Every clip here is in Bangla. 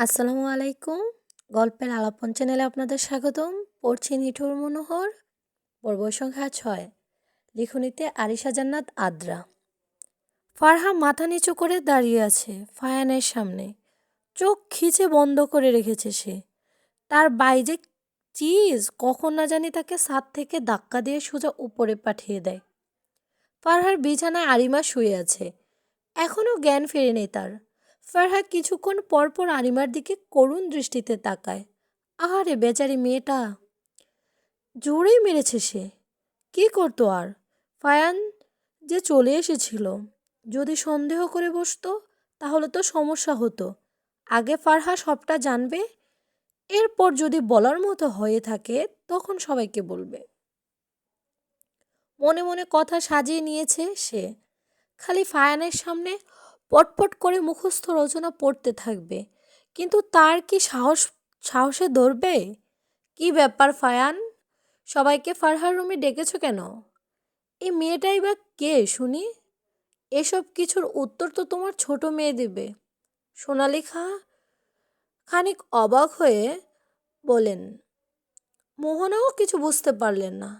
আসসালামু আলাইকুম। গল্পের আলাপন চ্যানেলে আপনাদের স্বাগতম। পড়ছি নিঠুর মনোহর, পর্ব সংখ্যা ছয়। লিখনিতে আরিশা জান্নাত আদ্রা। ফারহা মাথা নিচু করে দাঁড়িয়ে আছে ফায়ানের সামনে। চোখ খিচে বন্ধ করে রেখেছে সে। তার বাইজে চিজ কখন না জানি তাকে ছাদ থেকে ধাক্কা দিয়ে সোজা উপরে পাঠিয়ে দেয়। ফারহার বিছানায় আরিমা শুয়ে আছে। এখনও জ্ঞান ফেরেনি তার। ফারহা কিছুক্ষণ পরপর আরিমার দিকে করুণ দৃষ্টিতে তাকায়। আহারে বেচারি মেয়েটা। জোরেই মেরেছে সে। কি করতো আর? ফায়ান যে চলে এসেছিল। যদি সন্দেহ করে বসতো, তাহলে তো সমস্যা হতো। আগে ফারহা সবটা জানবে। এরপর যদি বলার মতো হয়ে থাকে, তখন সবাইকে বলবে। মনে মনে কথা সাজিয়ে নিয়েছে সে। খালি ফায়ানের সামনে পটপট করে মুখস্থ রচনা পড়তে থাকবে। কিন্তু তার কি সাহস, সাহসে ধরবে? কি ব্যাপার ফায়ান? সবাইকে ফারহার রুমে ডেকেছ কেন? এই মেয়েটাই বা কে, শুনি? এসব কিছুর উত্তর তো তোমার ছোট মেয়ে দেবে। সোনালিখা খানিক অবাক হয়ে বলেন, মোহনাও কিছু বুঝতে পারলেন না।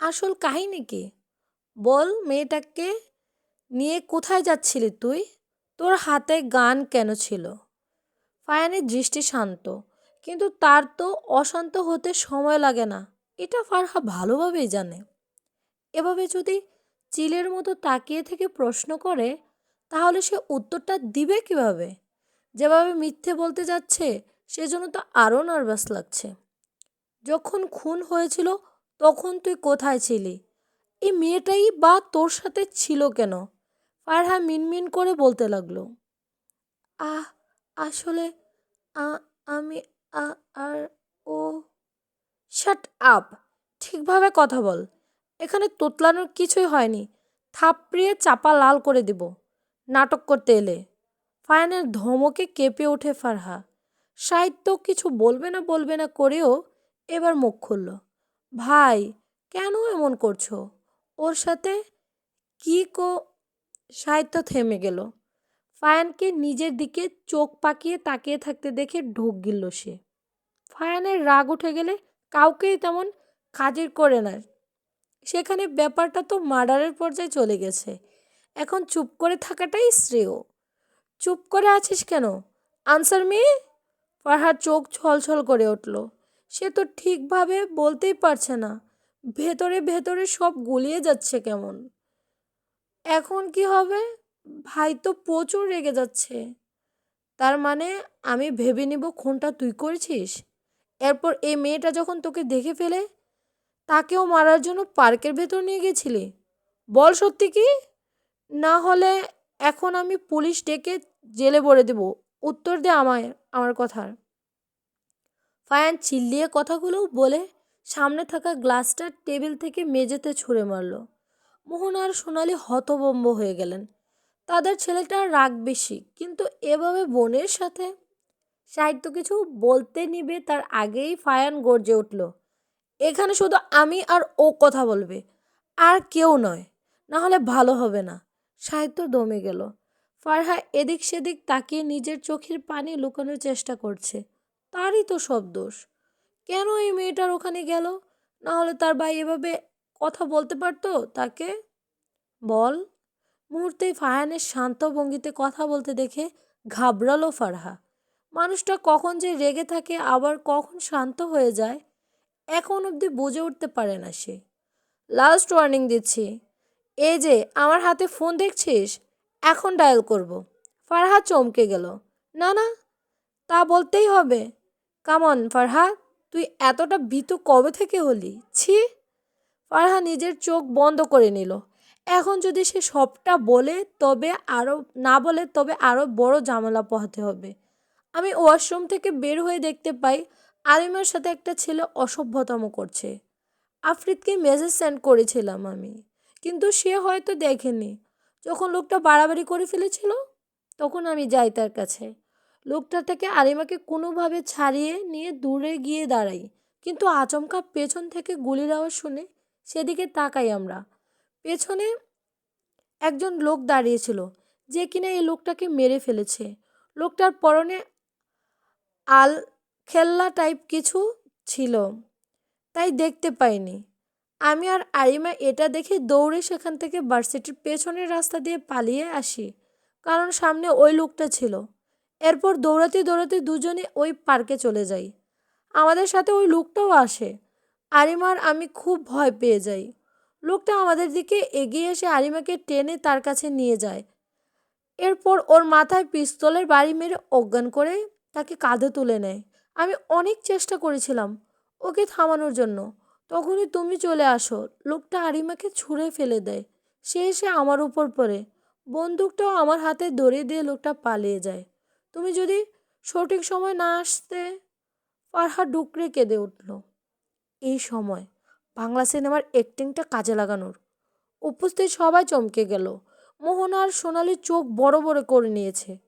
আসল কাহিনী কি? বল মেয়েটাকে নিয়ে কোথায় যাচ্ছিলি তুই? তোর হাতে গান কেন ছিল? ফায়ানের দৃষ্টি শান্ত, কিন্তু তার তো অশান্ত হতে সময় লাগে না। এটা ফারহা ভালোভাবেই জানে। এভাবে যদি চিলের মতো তাকিয়ে থেকে প্রশ্ন করে, তাহলে সে উত্তরটা দিবে কীভাবে? যেভাবে মিথ্যে বলতে যাচ্ছে, সেজন্য তো আরও নার্ভাস লাগছে। যখন খুন হয়েছিল, তখন তুই কোথায় ছিলি? এই মেয়েটাই বা তোর সাথে ছিল কেন? ফারহা মিনমিন করে বলতে লাগল। আহ, আসলে আমি আর ও শাট আপ ঠিকভাবে কথা বল। এখানে তোতলানোর কিছুই হয়নি। থাপড়িয়ে চাপা লাল করে দিব। নাটক করতে এলে। ফায়ানের ধমকে কেঁপে ওঠে ফারহা। সাহিত্য কিছু বলবে না বলবে না করেও এবার মুখ খুলল। ভাই, কেন এমন করছ? ওর সাথে কি কো সাহিত্য থেমে গেল। ফায়ানকে নিজের দিকে চোখ পাকিয়ে তাকিয়ে থাকতে দেখে ঢোক গিলল সে। ফায়ানের রাগ উঠে গেলে কাউকেই তেমন কাজের করে না। সেখানে ব্যাপারটা তো মার্ডারের পর্যায়ে চলে গেছে। এখন চুপ করে থাকাটাই শ্রেয়। চুপ করে আছিস কেন? আনসার মেয়ে? ফারহার চোখ ছলছল করে উঠল। সে তো ঠিকভাবে বলতেই পারছে না। ভেতরে ভেতরে সব গুলিয়ে যাচ্ছে কেমন? এখন কি হবে? ভাই তো প্রচুর রেগে যাচ্ছে। তার মানে আমি ভেবে নিব খুনটা তুই করেছিস? এরপর এই মেয়েটা যখন তোকে দেখে ফেলে, তাকেও মারার জন্য পার্কের ভেতর নিয়ে গেছিলি? বল সত্যি কি? না হলে এখন আমি পুলিশ ডেকে জেলে ভরে দেব। উত্তর দে আমায়, আমার কথার। ফায়ান চিল্লিয়ে কথাগুলো বলে সামনে থাকা গ্লাসটা টেবিল থেকে মেঝেতে ছুঁড়ে মারল। মোহন আর সোনালি হতবম্ব হয়ে গেলেন। তাদের ছেলেটার রাগ বেশি, কিন্তু এভাবে বোনের সাথে? সাহিত্য কিছু বলতে নিবে তার আগেই ফায়ান গর্জে উঠল, এখানে শুধু আমি আর ও কথা বলবে, আর কেউ নয় না হলে ভালো হবে না। সাহিত্য দমে গেল। ফারহা এদিক সেদিক তাকিয়ে নিজের চোখের পানি লুকানোর চেষ্টা করছে। তারই তো সব দোষ। কেন এই মেয়েটার ওখানে গেল? না হলে তার ভাই এভাবে কথা বলতে পারতো তাকে? বল। মুহূর্তেই ফায়ানের শান্ত ভঙ্গিতে কথা বলতে দেখে ঘাবড়ালো ফারহা। মানুষটা কখন যে রেগে থাকে, আবার কখন শান্ত হয়ে যায়, এখন অবধি বুঝে উঠতে পারে না সে। লাস্ট ওয়ার্নিং দিচ্ছি। এই যে, আমার হাতে ফোন দেখছিস? এখন ডায়াল করব। ফারহা চমকে গেল। না না, তা বলতেই হবে। কামন ফারহা, তুই এতটা ভীতু কবে থেকে হলি? ছি। ফারহা নিজের চোখ বন্ধ করে নিল। এখন যদি সে সবটা বলে, তবে আরও, না বলে, তবে আরও বড় ঝামেলা পোহাতে হবে। আমি ওয়াশরুম থেকে বের হয়ে দেখতে পাই আলিমার সাথে একটা ছেলে অসভ্যতম করছে। আফ্রিদকে মেসেজ সেন্ড করেছিলাম আমি, কিন্তু সে হয়তো দেখেনি। যখন লোকটা বাড়াবাড়ি করে ফেলেছিল, তখন আমি যাই তার কাছে। লোকটা থেকে আলিমাকে কোনোভাবে ছাড়িয়ে নিয়ে দূরে গিয়ে দাঁড়াই, কিন্তু আচমকা পেছন থেকে গুলির আওয়াজ শুনে সেদিকে তাকাই আমরা। পেছনে একজন লোক দাঁড়িয়েছিল, যে কিনা এই লোকটাকে মেরে ফেলেছে। লোকটার পরনে আল খেলনা টাইপ কিছু ছিল, তাই দেখতে পাইনি। আমি আর আরিমা এটা দেখে দৌড়ে সেখান থেকে ভার্সিটির পেছনের রাস্তা দিয়ে পালিয়ে আসি, কারণ সামনে ওই লোকটা ছিল। এরপর দৌড়াতে দৌড়াতে দুজনে ওই পার্কে চলে যাই। আমাদের সাথে ওই লোকটাও আসে। আরিমার আমি খুব ভয় পেয়ে যাই। লোকটা আমাদের দিকে এগিয়ে এসে আরিমাকে টেনে তার কাছে নিয়ে যায়। এরপর ওর মাথায় পিস্তলের বাড়ি মেরে অজ্ঞান করে তাকে কাঁধে তুলে নেয়। আমি অনেক চেষ্টা করেছিলাম ওকে থামানোর জন্য। তখনই তুমি চলে আসো। লোকটা আরিমাকে ছুঁড়ে ফেলে দেয়। সে এসে আমার উপর পড়ে। বন্দুকটাও আমার হাতে ধরে দিয়ে লোকটা পালিয়ে যায়। তুমি যদি সঠিক সময় না আসতে ফারহা ডুকরে কেঁদে উঠল। এই সময়। বাংলা সিনেমার অ্যাক্টিংটা কাজে লাগানোর। উপস্থিত সবাই চমকে গেল। মোহন আর সোনালির চোখ বড় বড় করে নিয়েছে।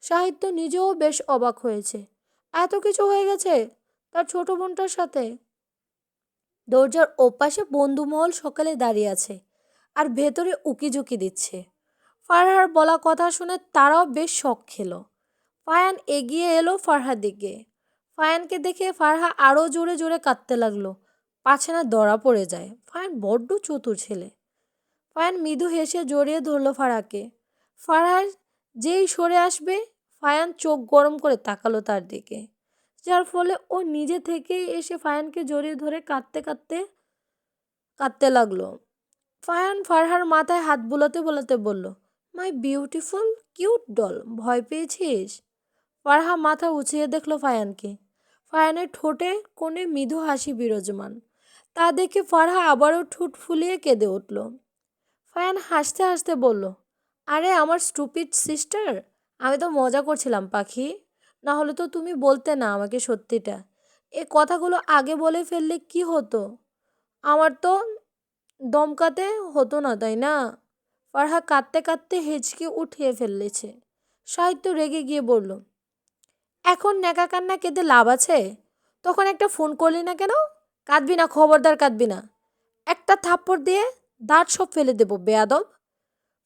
সাহিত্য নিজেও বেশ অবাক হয়েছে। এত কিছু হয়ে গেছে তার ছোট বোনটার সাথে? দরজার ওপাশে বন্ধুমহল সকালে দাঁড়িয়ে আছে আর ভেতরে উকিঝুঁকি দিচ্ছে। ফারহার বলা কথা শুনে তারাও বেশ শখ খেল। ফায়ান এগিয়ে এলো ফারহার দিকে। ফায়ানকে দেখে ফারহা আরও জোরে জোরে কাঁদতে লাগল। পাছে না ধরা পড়ে যায়। ফায়ান বড্ড চতুর ছেলে। ফায়ান মৃদু হেসে জড়িয়ে ধরলো ফারাকে ফারহার যেই সরে আসবে, ফায়ান চোখ গরম করে তাকালো তার দিকে। যার ফলে ও নিজে থেকেই এসে ফায়ানকে জড়িয়ে ধরে কাঁদতে কাঁদতে কাঁদতে লাগল। ফায়ান ফারহার মাথায় হাত বুলাতে বোলাতে বলল মাই বিউটিফুল কিউট ডল ভয় পেয়েছিস? ফারহা মাথা উঁচিয়ে দেখল ফায়ানকে। ফায়ানের ঠোঁটে কোণে মৃদু হাসি বিরাজমান। তা দেখে ফারহা আবারও ঠোঁট ফুলিয়ে কেঁদে উঠল। ফায়ান হাসতে হাসতে বলল, আরে, আমার স্টুপিড সিস্টার? আমি তো মজা করছিলাম, পাখি। না হলে তো তুমি বলতে না আমাকে সত্যিটা। এ কথাগুলো আগে বলে ফেললে কি হতো? আমার তো দমকাতে হতো না, তাই না? ফারহা কাঁদতে কাঁদতে হেঁচকে উঠিয়ে ফেললেছে সাহিত্য রেগে গিয়ে বলল এখন ন্যাকা কান্না কেঁদে লাভ আছে? তখন একটা ফোন করলি না কেন? কাঁদবি না, খবরদার কাঁদবি না। একটা থাপ্পড় দিয়ে দাঁত সব ফেলে দেবো, বেয়াদব।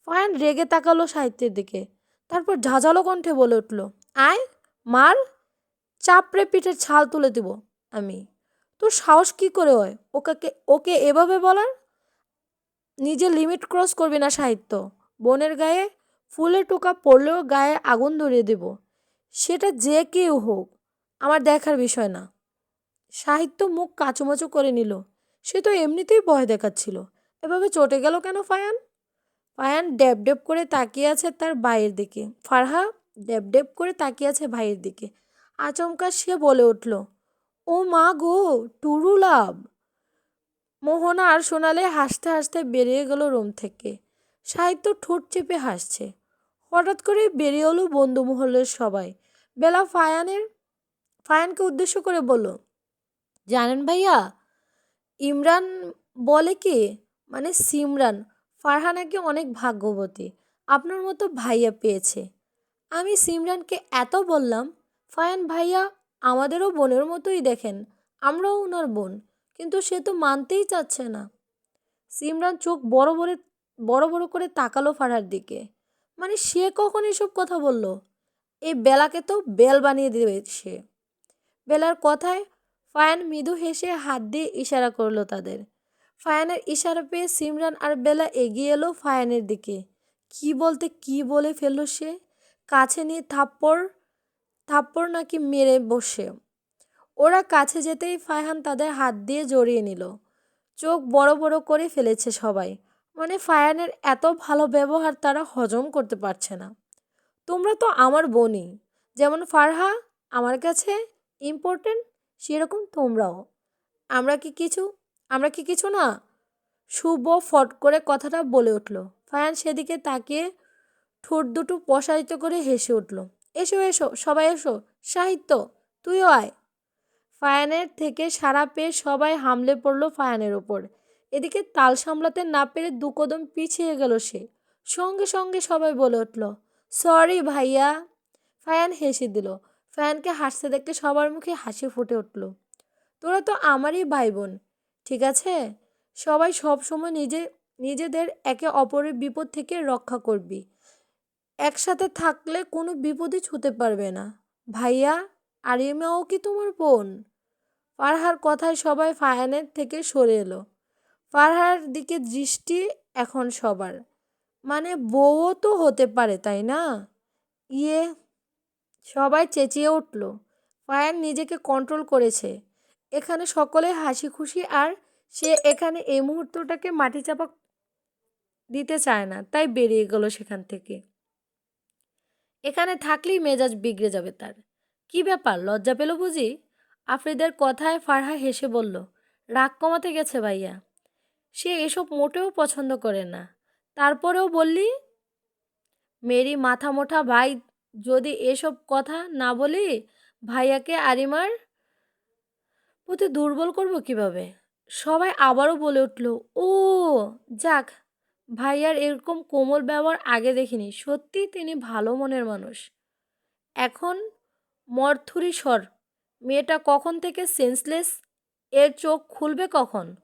ফায়ান রেগে তাকালো সাহিত্যের দিকে। তারপর ঝাঁঝালো কণ্ঠে বলে উঠল, আয়, মার, চাপড়ে পিঠের ছাল তুলে দিব আমি। তোর সাহস কি করে হয়? ওকে ওকে এভাবে বলার? নিজে লিমিট ক্রস করবি না সাহিত্য। বোনের গায়ে ফুলের টোকা পড়লেও গায়ে আগুন ধরিয়ে দেব। সেটা যে কেউ হোক, আমার দেখার বিষয় না। সাহিত্য মুখ কাচুমাচু করে নিল। সে তো এমনিতেই ভয় দেখাচ্ছিল। এভাবে চটে গেল কেন ফায়ান? ফায়ান ড্যাব ড্যাব করে তাকিয়ে আছে তার ভাইয়ের দিকে। ফারহা ড্যাব ড্যাব করে তাকিয়ে আছে ভাইয়ের দিকে। আচমকা সে বলে উঠল, ও মা গো, টুরু লাভ! মোহনা আর সোনালে হাসতে হাসতে বেরিয়ে গেল রুম থেকে। সাহিত্য ঠোঁট চেপে হাসছে। হঠাৎ করে বেরিয়ে হলো বন্ধুমহলের সবাই। বেলা ফায়ানের, ফায়ানকে উদ্দেশ্য করে বলল, জানেন ভাইয়া, ইমরান বলে কি? মানে সিমরান ফারহানাকে অনেক ভাগ্যবতী, আপনার মতো ভাইয়া পেয়েছে। আমি সিমরানকে এত বললাম, ফায়ান ভাইয়া আমাদেরও বোনের মতোই দেখেন, আমরাও ওনার বোন, কিন্তু সে তো মানতেই চাচ্ছে না। সিমরান চোখ বড় বড় বড় বড় করে তাকালো ফারহার দিকে। মানে সে কখন এসব কথা বলল? এই বেলাকে তো বেল বানিয়ে সে। বেলার কথায় ফায়ান মৃদু হেসে হাত দিয়ে ইশারা করল তাদের। ফায়ানের ইশারা পেয়ে সিমরান আর বেলা এগিয়ে এলো ফায়ানের দিকে। কি বলতে কি বলে ফেলল সে? কাছে নিয়ে থাপ্পড় থাপ্পড় নাকি মেরে বসে। ওরা কাছে যেতেই ফায়হান তাদের হাত দিয়ে জড়িয়ে নিল। চোখ বড় বড় করে ফেলেছে সবাই। মানে ফায়ানের এত ভালো ব্যবহার তারা হজম করতে পারছে না। তোমরা তো আমার বোনই যেমন ফারহা আমার কাছে ইম্পর্টেন্ট সেরকম তোমরাও। আমরা কি কিছু? আমরা কি কিছু না? শুভ ফট করে কথাটা বলে উঠল। ফায়ান সেদিকে তাকিয়ে ঠোঁট দুটো প্রসারিত করে হেসে উঠল। এসো এসো, সবাই এসো। সাহিত্য, তুইও আয়। ফায়ানের থেকে সারা পেয়ে সবাই হামলে পড়ল ফায়ানের ওপর। এদিকে তাল সামলাতে না পেরে দু কদম পিছিয়ে গেল সে। সঙ্গে সঙ্গে সবাই বলে উঠল সরি ভাইয়া। ফায়ান হেসে দিল। ফায়ানকে হাসতে দেখতে সবার মুখে হাসি ফুটে উঠল। তোরা তো আমারই ভাই বোন ঠিক আছে? সবাই সব সময় নিজে, নিজেদের একে অপরের বিপদ থেকে রক্ষা করবি। একসাথে থাকলে কোনো বিপদে ছুতে পারবে না। ভাইয়া, আরিমাও কি তোমার বোন? ফারহার কথায় সবাই ফায়ানের থেকে সরে এলো। ফারহার দিকে দৃষ্টি এখন সবার। মানে বউও তো হতে পারে, তাই না? ইয়ে সবাই চেঁচিয়ে উঠল। ফায়ান নিজেকে কন্ট্রোল করেছে। এখানে সকলে হাসি খুশি আর সে এখানে এই মুহূর্তটাকে মাটি চাপা দিতে চায় না, তাই বেরিয়ে গেল সেখান থেকে। এখানে থাকলেই মেজাজ বিগড়ে যাবে তার। কি ব্যাপার, লজ্জা পেল বুঝি? আফ্রিদের কথায় ফারহা হেসে বলল, রাগ কমাতে গেছে ভাইয়া। সে এসব মোটেও পছন্দ করে না। তারপরেও বললি, মেরি মাথা মোটা ভাই, যদি এসব কথা না বলি, ভাইয়াকে আরিমার প্রতি দুর্বল করব কীভাবে? সবাই আবারও বলে উঠল, ও, যাক, ভাইয়ার এরকম কোমল ব্যবহার আগে দেখিনি, সত্যি তিনি ভালো মনের মানুষ। এখন মর্থুরি স্বর মেয়েটা কখন থেকে সেন্সলেস এর চোখ খুলবে কখন?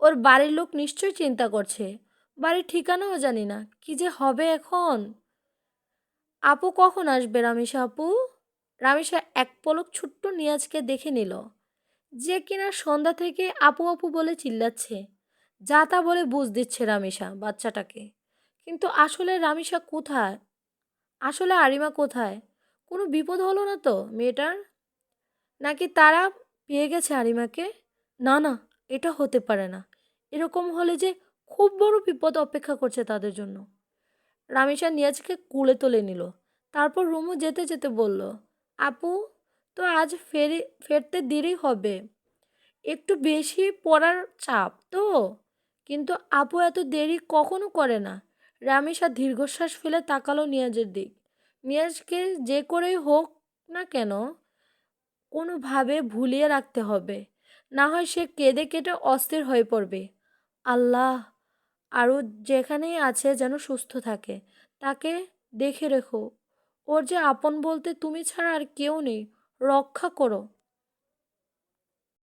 ওর বাড়ির লোক নিশ্চয়ই চিন্তা করছে। বাড়ির ঠিকানাও জানি না। কি যে হবে এখন? আপু কখন আসবে রামিসা আপু? রামিসা এক পলক ছোট্ট নিয়াজকে দেখে নিল। যে কিনা সন্ধ্যা থেকে আপু আপু বলে চিল্লাচ্ছে। যা তা বলে বুঝ দিচ্ছে রামিসা বাচ্চাটাকে। কিন্তু আসলে রামিসা কোথায়? আসলে আরিমা কোথায়? কোনো বিপদ হলো না তো মেয়েটার? নাকি তারা পেয়ে গেছে আরিমাকে? না না, এটা হতে পারে না। এরকম হলে যে খুব বড় বিপদ অপেক্ষা করছে তাদের জন্য। রামিসা নিয়াজকে কুলে তুলে নিল। তারপর রুমু যেতে যেতে বলল, আপু, তো আজ ফেরি, ফেরতে দেরি হবে। একটু বেশি পড়ার চাপ তো। কিন্তু আপু এত দেরি কখনো করে না রামিসা দীর্ঘশ্বাস ফেলে তাকালো নিয়াজের দিক। নিয়াজকে যে করেই হোক না কেন, কোনোভাবে ভুলিয়ে রাখতে হবে। না হয় সে কেঁদে কেটে অস্থির হয়ে পড়বে। আল্লাহ! আরও যেখানেই আছে যেন সুস্থ থাকে, তাকে দেখে রেখো। ওর যে আপন বলতে তুমি ছাড়া আর কেউ নেই, রক্ষা করো।